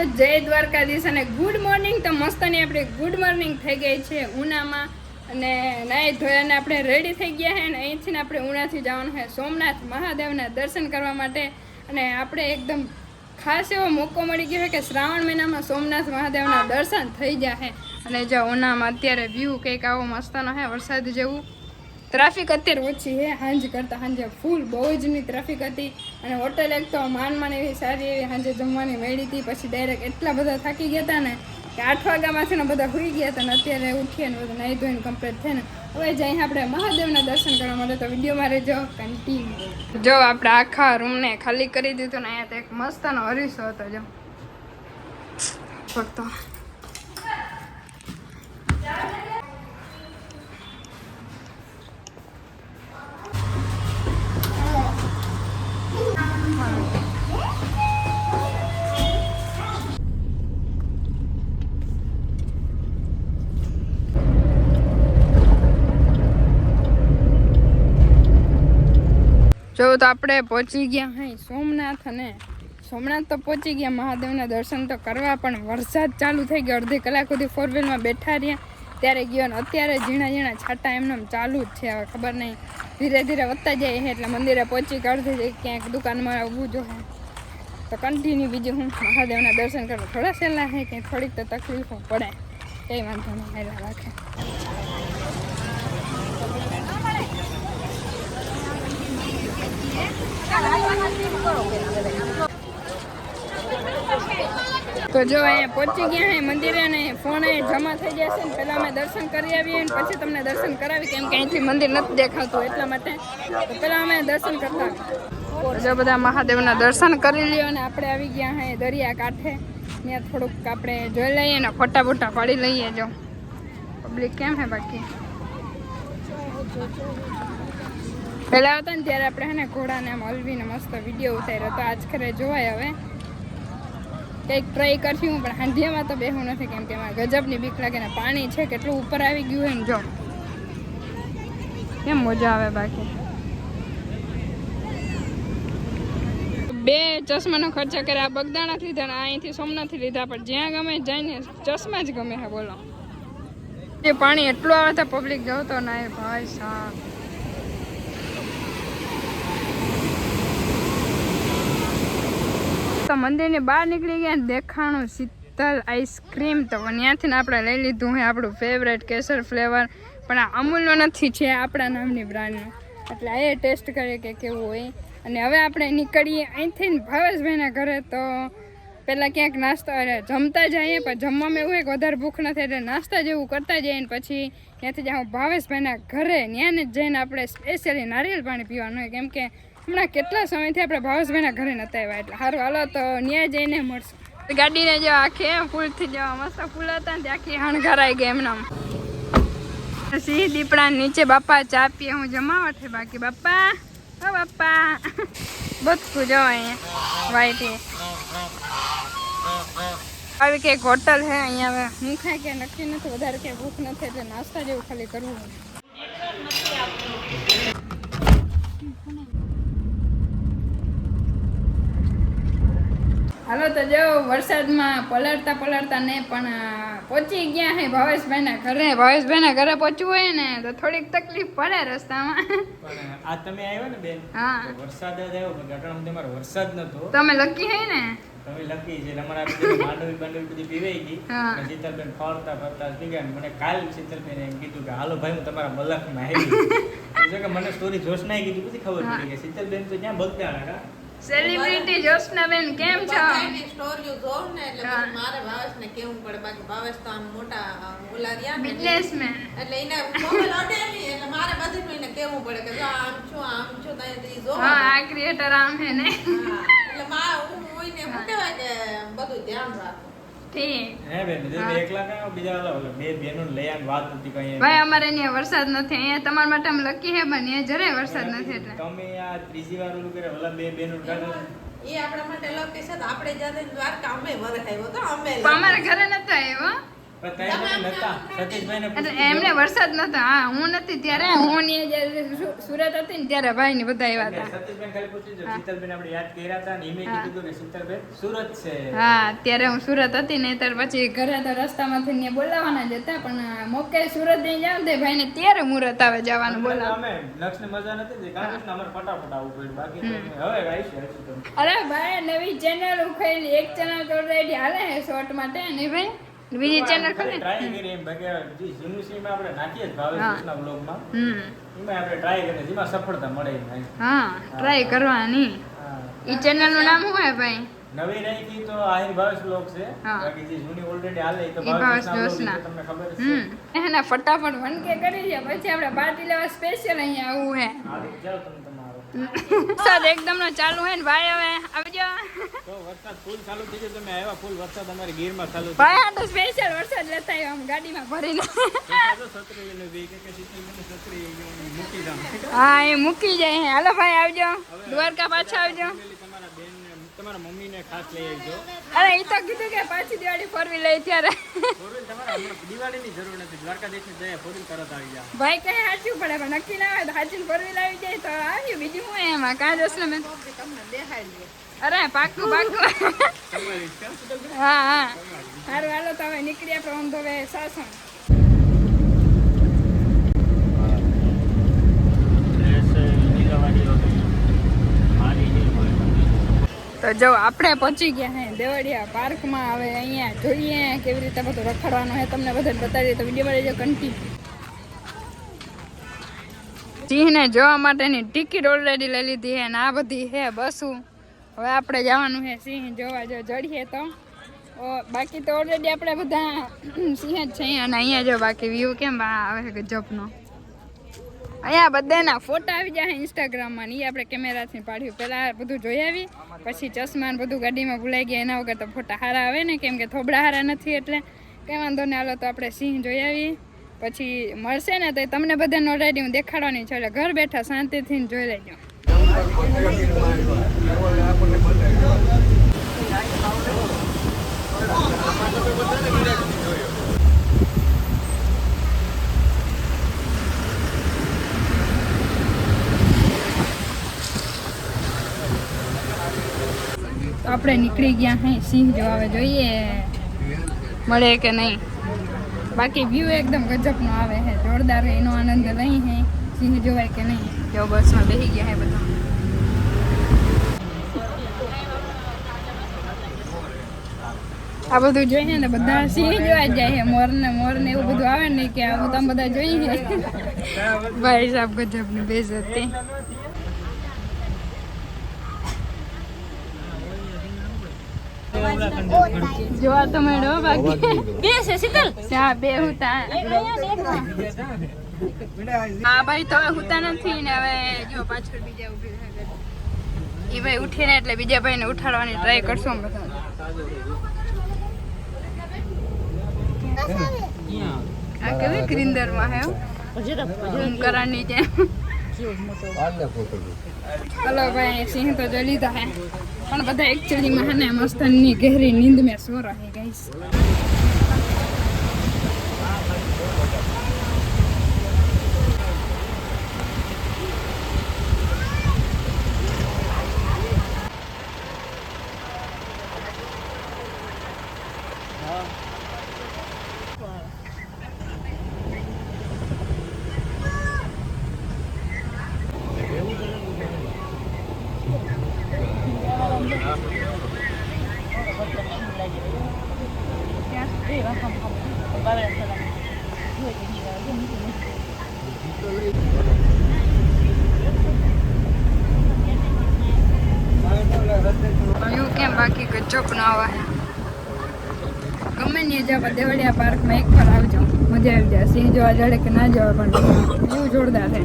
તો જય દ્વારકાધીશ અને ગુડ મોર્નિંગ તો મસ્તની આપણે ગુડ મોર્નિંગ થઈ ગઈ છે ઉનામાં. અને નાહી ધોયાને આપણે રેડી થઈ ગયા છે અને અહીંથી આપણે ઉનાથી જવાનું છે સોમનાથ મહાદેવના દર્શન કરવા માટે. અને આપણે એકદમ ખાસ એવો મોકો મળી ગયો છે કે શ્રાવણ મહિનામાં સોમનાથ મહાદેવના દર્શન થઈ ગયા છે અને જો ઉનામાં અત્યારે વ્યૂ કંઈક આવો મસ્તનો છે વરસાદ જેવું. ટ્રાફિક અત્યારે ઓછી છે, સાંજ કરતાં સાંજે ફૂલ બહુ જની ટ્રાફિક હતી. અને હોટેલ એક તો માન માન એવી સારી એવી સાંજે જમવાની મળી હતી. પછી ડાયરેક્ટ એટલા બધા થાકી ગયા હતા ને કે આઠ વાગ્યામાંથી ને બધા હોઈ ગયા હતા ને અત્યારે ઉઠીએ ને બધું નાહી ધોઈને કમ્પ્લીટ થઈને હવે જઈ આપણે મહાદેવના દર્શન કરવા માટે તો વિડીયોમાં રહેજો. કન્ટિન્યુ જો આપણે આખા રૂમને ખાલી કરી દીધું ને અહીંયા તો એક મસ્તનો હરીસો હતો જો. ફક્ત જો તો આપણે પહોંચી ગયા હા સોમનાથ અને સોમનાથ તો પહોંચી ગયા, મહાદેવના દર્શન તો કરવા, પણ વરસાદ ચાલુ થઈ ગયો. અડધી કલાક સુધી ફોર વ્હીલમાં બેઠા રહ્યા. ત્યારે ગયો ને અત્યારે ઝીણા ઝીણા છાંટા એમને એમ ચાલુ જ છે. હવે ખબર નહીં. ધીરે ધીરે વધતા જાય છે એટલે મંદિરે પહોંચી કે અડધી ક્યાંક દુકાનમાં ઊભું જો તો કન્ટિન્યુ બીજું હું મહાદેવના દર્શન કરવા. થોડા સહેલા છે કે થોડીક તો તકલીફો પડે. કંઈ વાંધો નહીં રાખે. તો જો અહીંયા પહોંચી ગયા હે મંદિરે અને ફોન અહીંયા જમા થઈ જશે ને પહેલાં અમે દર્શન કરી આવીએ ને પછી તમને દર્શન કરાવી કેમ કે અહીંથી મંદિર નથી દેખાતું એટલા માટે. તો પહેલાં અમે દર્શન કરતા. જો બધા મહાદેવના દર્શન કરી લ્યો અને આપણે આવી ગયા હે દરિયા કાંઠે. ત્યાં થોડુંક આપણે જોઈ લઈએ ને ફોટા બોટા પાડી લઈએ જો. પબ્લિક કેમ હે બાકી? પહેલા હતા ને ત્યારે આપણે હે ઘોડાને આમ હલવીને મસ્ત વીડિયો ઉતાર્યો તો આજ ખરે જોવાય હવે. કંઈક ટ્રાય કરશું હું પણ હાંધિયામાં તો બેહું નથી, કેમ કે એમાં ગજબની બીક લાગે ને પાણી છે કેટલું ઉપર આવી ગયું હોય ને જો. કેમ મજા આવે બાકી? બે ચશ્માનો ખર્ચા કર્યા, આ બગદાણાથી લીધા ને અહીંથી સોમનાથથી લીધા, પણ જ્યાં ગમે જઈને ચશ્મા જ ગમે હે બોલો. એ પાણી એટલું આવે તો પબ્લિક તો ના એ ભાઈ સાહેબ. તો મંદિરની બહાર નીકળી ગયા દેખાણું શીતલ આઈસ્ક્રીમ. તો ત્યાંથી આપણે લઈ લીધું હે આપણું ફેવરેટ કેસર ફ્લેવર પણ આ અમૂલનો નથી છે આપણા નામની બ્રાન્ડનો એટલે એ ટેસ્ટ કરીએ કે કેવું હોય. અને હવે આપણે નીકળીએ અહીંથી ભાવેશભાઈના ઘરે. તો પહેલાં ક્યાંક નાસ્તો, અરે જમતા જઈએ, પણ જમવામાં એવું હોય કે વધારે ભૂખ નથી એટલે નાસ્તા જેવું કરતા જઈએ ને પછી ત્યાંથી જાઉં ભાવેશભાઈના ઘરે ત્યાંને જઈને આપણે સ્પેશિયલી નારિયેળ પાણી પીવાનું હોય. કેમ કે હમણાં કેટલા સમયથી આપણે ભાવેશભાઈના ઘરે નતા આવ્યા, એટલે સારું, હાલો તો ત્યાં જઈને મળશું. ગાડીને જો આખે ફૂલ થઈ જવા મસ્ત ફૂલ હતા ને આખી હણઘરાઈ ગઈ એમનામ. સિંહ દીપડા નીચે બાપા ચા પીએ, હું જમાવટ છે બાકી. બાપા ઓ બાપા. બધું જો અહીંયા વાઈટી આવી કંઈક હોટલ છે અહીંયા હવે. હું ખાય કે નક્કી નથી, વધારે કે ભૂખ નથી, એટલે નાસ્તા જેવું ખાલી કરવું હાલો તો જો વરસાદમાં પલળતા પલળતા ને પણ પહોંચી ગયા હે ભાવેશભાઈના ઘરે. ભાવેશભાઈના ઘરે પહોંચવું હોય ને તો થોડીક તકલીફ પડે રસ્તામાં. પણ આ તમે આવ્યા ને બેન હા. વરસાદ જ આવ્યો પણ ઘટાડામાં તમારો વરસાદ નતો. તમે લકી હે ને? તમે લકી છે એટલે અમારા બધી માંડવી બાંડવી બધી પીવાઈ ગઈ. હા. શીતલબેન ફરતા ફરતા ગયા મને કાલ શીતલબેન એમ કીધું કે હાલો ભાઈ હું તમારા મલકમાં આવી કે મને સ્ટોરી જોશનાએ કીધું પછી ખબર. પડી કે શીતલબેન તો ત્યાં બગદાણા કા સેલિબ્રિટી જોશનાબેન કેમ છો? એની સ્ટોરીઓ જોઉં ને એટલે મારે ભાવેશને કેવું પડે? બાકી ભાવેશ તો આમ મોટા આમ ઓલા બિઝનેસમેન એટલે એને મોબાઈલ અડે નહીં એટલે મારે બધું એને કેવું પડે કે જો આમ છો આમ છો તો અહીંયા જો હા આ ક્રિએટર આમ હે ને. એટલે મા હું હોય ને શું કહેવાય કે બધું ધ્યાન રાખો. ઠીક હે બેન એકલા ના બીજા ઓલા ઓલા બે બેનો લઈ આવીને વાત નથી કઈ ભાઈ અમારે અહીંયા વરસાદ નથી. અહીંયા તમારા માટે અમે લકી હે બન અહીંયા જરાય વરસાદ નથી એટલે. તમે આ ત્રીજી વાર ઓલું કરે ઓલા બે બેનો કાઢો એ આપણા માટે લકી છે આપણે જ્યારે દ્વારકા અમે વરખ તો અમે અમારા ઘરે નતો આવ્યો. એમને વરસાદ નતો. હા હું નથી. ત્યારે હું ને સુરત હતી ને ત્યારે ભાઈ ને બધા આવ્યા હતા. સતીશબેન ખાલી પૂછી હા. શીતલબેન આપણે યાદ કર્યા હતા ને ઈમે કીધું કે શીતલબેન સુરત છે. હા ત્યારે હું સુરત હતી ને ત્યારે પછી ઘરે તો રસ્તામાંથી ને બોલાવાના જ હતા પણ મોકે સુરત ને જાવ તે ભાઈને ત્યારે મુરત આવે જવાનું બોલાવ. અમે લક્ષને મજા નથી કારણ કે અમારે ફટાફટ આવવું પડ્યું. બાકી હવે આવી આવીશું અરે ભાઈ નવી ચેનલ ઉખાયેલી એક ચેનલ તો રેડી હાલે શોર્ટ માટે ને ભાઈ? બીજી ચેનલ ખોલે ટ્રાય કરી એમ બાકી જે જૂનું સીમાં આપણે નાખીએ જ ભાવે હા. બ્લોગમાં હમ. એમાં આપણે ટ્રાય કરીએ જેમાં સફળતા મળે હા ટ્રાય કરવાની. હા. ઈ ચેનલનું નામ શું હે ભાઈ? નવી રહી તો આહિર ભાવેશ બ્લોગ છે. બાકી જે જૂની ઓલરેડી હાલે તો ભાવેશ જોશના. તમને ખબર છે હમ. એના ફટાફટ વન કે કરી છે પછી આપણે પાર્ટી લેવા સ્પેશિયલ અહીંયા આવું હે. હા, તો તમે વરસાદ એકદમ નો ચાલુ હે ને ભાઈ હવે આવજો. તો વરસાદ ફૂલ ચાલુ થઈ ગયો તમે આવ્યા ફૂલ વરસાદ અમારી ગીરમાં ચાલુ ભાઈ આ તો સ્પેશિયલ વરસાદ લેતા આવ્યો આમ ભરીને. છત્રી કે છત્રી મૂકી જામ હા એ મૂકી જાય હે. હાલો ભાઈ આવજો. દ્વારકા પાછા આવજો. તમારા મમ્મીને ખાસ લઈ આવજો. અરે એ તો કીધું કે પાછી દિવાળી ફોરવી લઈ ત્યારે. ફોરવી તમારે હમણાં દિવાળીની જરૂર નથી. દ્વારકાધીશની જાય ફોરવી તરત આવી જાય ભાઈ કઈ સાચું પડે પણ નક્કી ના હોય તો સાચું ફોરવી લાવી જાય તો આવ્યું બીજું હું એમાં? કાં જશે મેં? તમને દેખાડી અરે પાકું પાકું હા હા. સારું હાલો તો હવે નીકળી આપણે આમ તો હવે સાસણ. તો જો આપણે પહોંચી ગયા હે દેવળિયા પાર્કમાં. હવે અહીંયા જોઈએ કેવી રીતે બધું રખડવાનું છે તમને બધાને બતાવીએ તો વીડિયો મળી જો કંટી સિંહને જોવા માટેની ટિકિટ ઓલરેડી લઈ લીધી છે અને આ બધી છે બસું. હવે આપણે જવાનું છે સિંહ જોવા. જો જડીએ તો. બાકી તો ઓલરેડી આપણે બધા સિંહ જ છે અને અહીંયા જો બાકી વ્યૂ કેમ આવે ગજબનો અહીંયા બધાના ફોટા આવી જાય ઇન્સ્ટાગ્રામમાં ને આપણે કેમેરાથી પાડ્યું. પહેલાં બધું જોઈ આવી, પછી ચશ્મા ને બધું ગાડીમાં ભૂલાઈ ગયા. એના વગર તો ફોટા હારા આવે ને, કેમ કે થોબડા હારા નથી એટલે. કંઈ વાંધો નહીં હાલો તો આપણે સિંહ જોઈ આવી પછી મળશે ને, તો તમને બધાને ઓલરેડી હું દેખાડવાની છે. એટલે ઘર બેઠા શાંતિથી જોઈ લેજો. આપણે નીકળી ગયા હે, સિંહ જોવા હવે જોઈએ. મળે કે નહીં? બાકી વ્યૂ એકદમ ગજબનો આવે છે જોરદાર એનો આનંદ લઈ હે. સિંહ જોવાય કે નહીં? જો બસમાં બેસી ગયા હે બધા. આ બધું જોઈએ ને, બધા સિંહ જોવા જાય છે મોર ને મોર ને એવું બધું આવે ને કે આ બધા બધા જોઈએ ભાઈ સાહેબ ગજબની બેઝતી જોવા તો મેળો બાકી. બે છે શીતલ? હા બે હુતા. હા ભાઈ તો હવે હુતા નથી ને હવે જો પાછળ બીજા ઊભી એ ભાઈ ઉઠીને એટલે બીજા ભાઈને ઉઠાડવાની ટ્રાય કરશું બધા આ કેવી ગ્રીન્દરમાં હે ઝૂમ કરવાની જેમ ચલો ભાઈ સિંહ તો જોઈ લીધા હે. પણ બધા એકચ્યુઅલી માં હે ને મસ્તની ગહેરી નીંદ મેં સો રહે ગઈસ બાકી ગજબ નો આવે. ગમે ને જવા દેવળિયા પાર્કમાં એક વાર આવજો. મજા આવી જાય. સિંહ જોવા જડે કે ના જવા પણ વ્યૂ જોરદાર છે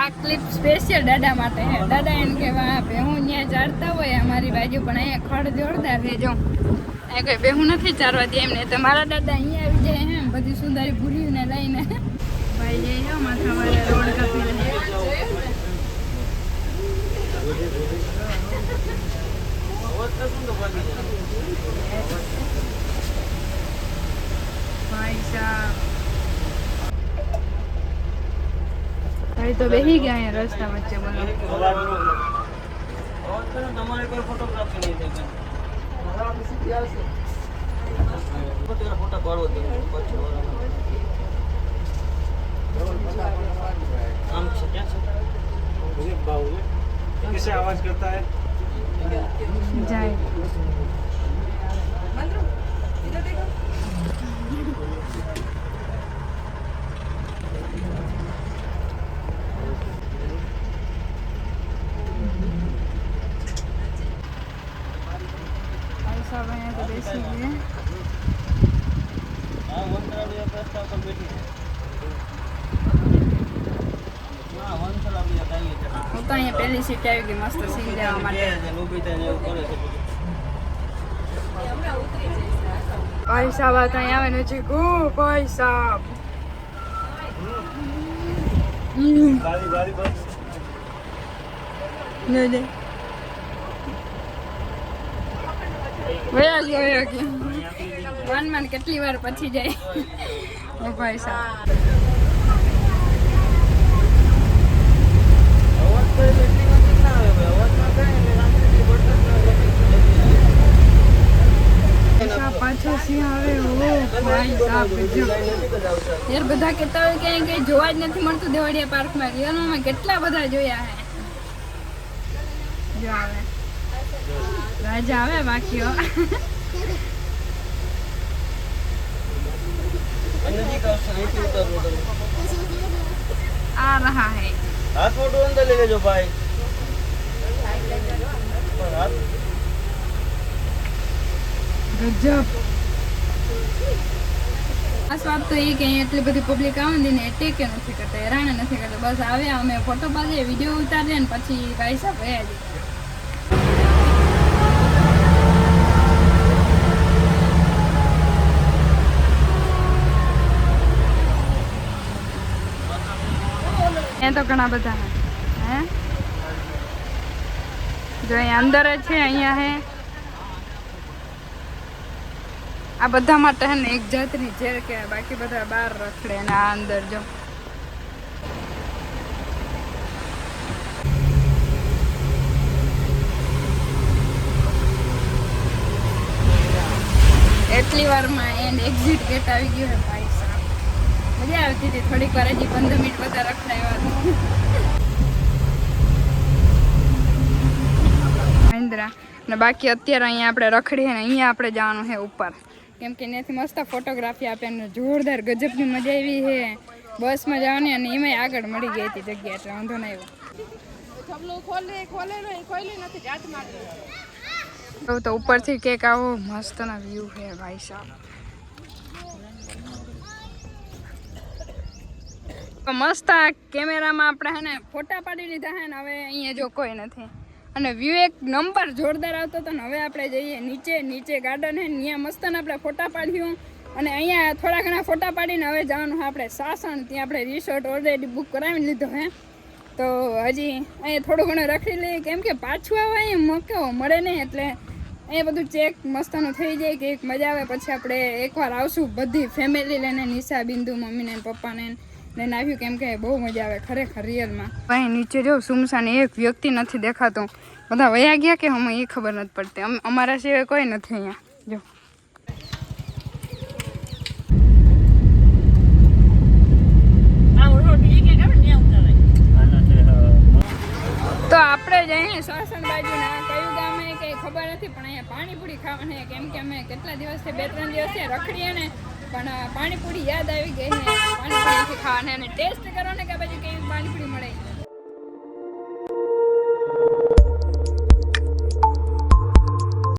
આ ક્લિપ સ્પેશિયલ દાદા માટે. હે દાદા એમ કહેવા, બેહું ત્યાં ચારતા હોય અમારી બાજુ, પણ અહીંયા ખડ જોરદાર ભેજો અહીંયા કોઈ બેહું નથી ચારવા દે એમને મારા દાદા અહીંયા આવી જાય એમ, બધી સુંદરી ભૂલીને લઈને. ભાઈ જઈ માથા મારે રોડ કાપી ભાઈ સાહેબ ભાઈ તો બેસી ગયા અહીંયા રસ્તા વચ્ચે બોલો અવાજનો અવાજ કરે ને તમારે કોઈ ફોટોગ્રાફી નહીં સાહેબ અહીંયા તો બેસી ગયા હું તો અહીંયા પહેલી સીટ આવી ગઈ મસ્ત સીન લેવા માટે પૈસા વાત અહીંયા આવે ને છે પૈસા લે વયા ગયો વયા ગયો માન માન કેટલી વાર પછી જાય? ઓ ભાઈ સાહેબ અવાજ કરે તો એટલી વાંધો ના આવે ભાઈ અવાજ ના થાય એટલે રાત્રિથી વરસાદ ના પૈસા પાછો સિંહ આવે. ઓ ભાઈ સાહેબ ગજબ. યાર, બધા કહેતા હોય કે અહીં કઈ જોવા જ નથી મળતું દેવળિયા પાર્કમાં. રિયલમાં કેટલા બધા જોયા હે? જો આવે. રાજા આવે બાકીઓ નજીક આવશે અહીંથી ઉતારવું તમે આ રહા હે હાથ મોટું અંદર લઈ લેજો ભાઈ પણ હાથ ગજબ આ સ્વાદ તો એ કે અહીં એટલી બધી પબ્લિક આવે ને એને એટેક કે નથી કરતા હેરાન નથી કરતા. બસ આવ્યા અમે ફોટો પાડીએ વીડિયો ઉતારીએ ને પછી ભાઈ સાહેબ ગયા જ ઘણા બધા હે. હે? જો અહીંયા અંદર જ છે, અહીંયા હે. આ બધા માટે હે ને એક જાતની ઝેર કહેવાય બાકી બધા બહાર રખડે ને આ અંદર જો. એટલી વારમાં એન્ડ એક્ઝિટ ગેટ આવી ગયો હે ભાઈ. સાહેબ મજા આવતી હતી. થોડીક વાર હજી પંદર મિનિટ બધા રખડાવ્યા મહિન્દ્રા અને બાકી અત્યારે અહીંયા આપણે રખડીએ ને અહીંયા આપણે જવાનું છે ઉપર. કેમ કે ત્યાંથી મસ્ત ફોટોગ્રાફી આપે ને જોરદાર ગજબની મજા આવી છે. બસમાં જવાની અને એમાંય આગળ મળી ગઈ હતી જગ્યા એટલે વાંધો નહીં આવ્યો. તો ઉપરથી કેક આવો મસ્તનો વ્યૂ છે ભાઈ સાહેબ મસ્ત આ કેમેરામાં આપણે હે ને ફોટા પાડી લીધા હે ને હવે અહીંયા જો કોઈ નથી. અને વ્યૂ એક નંબર જોરદાર આવતો હતો ને હવે આપણે જઈએ નીચે નીચે ગાર્ડન હે ત્યાં મસ્ત આપણે ફોટા પાડ્યું. અને અહીંયા થોડા ઘણા ફોટા પાડીને હવે જવાનું આપણે સાસણ, ત્યાં આપણે રિસોર્ટ ઓલરેડી બુક કરાવી લીધો હે. તો હજી અહીંયા થોડું ઘણું રાખી લઈએ. કેમ કે પાછું આવે અહીંયા મોકો મળે નહીં એટલે એ બધું ચેક મસ્તાનું થઈ જાય કે એક મજા આવે. પછી આપણે એકવાર આવશું બધી ફેમિલી લઈને, નિશા, બિંદુ મમ્મીને પપ્પાને લઈને આવ્યું કેમ કે બહુ મજા આવે ખરેખર રિયલમાં. ભાઈ, નીચે જો સુમસાન એક વ્યક્તિ નથી દેખાતું. બધા વયા ગયા કે હમ એ ખબર નથી પડતી? અમ- અમારા સિવાય કોઈ નથી અહીંયા. જો. તો આપણે જઈએ સાસણ બાજુના કયું ગામ હે? કે ખબર નથી, પણ અહીંયા પાણીપુરી ખાવાની છે કેમ કે અમે કેટલા દિવસથી, બે ત્રણ દિવસથી રખડીએ ને પણ પાણીપુરી યાદ આવી ગઈ ને પાણીપુરી ખાવાને અને ટેસ્ટ કરો ને કે બાજુ કેવી પાણીપુરી મળે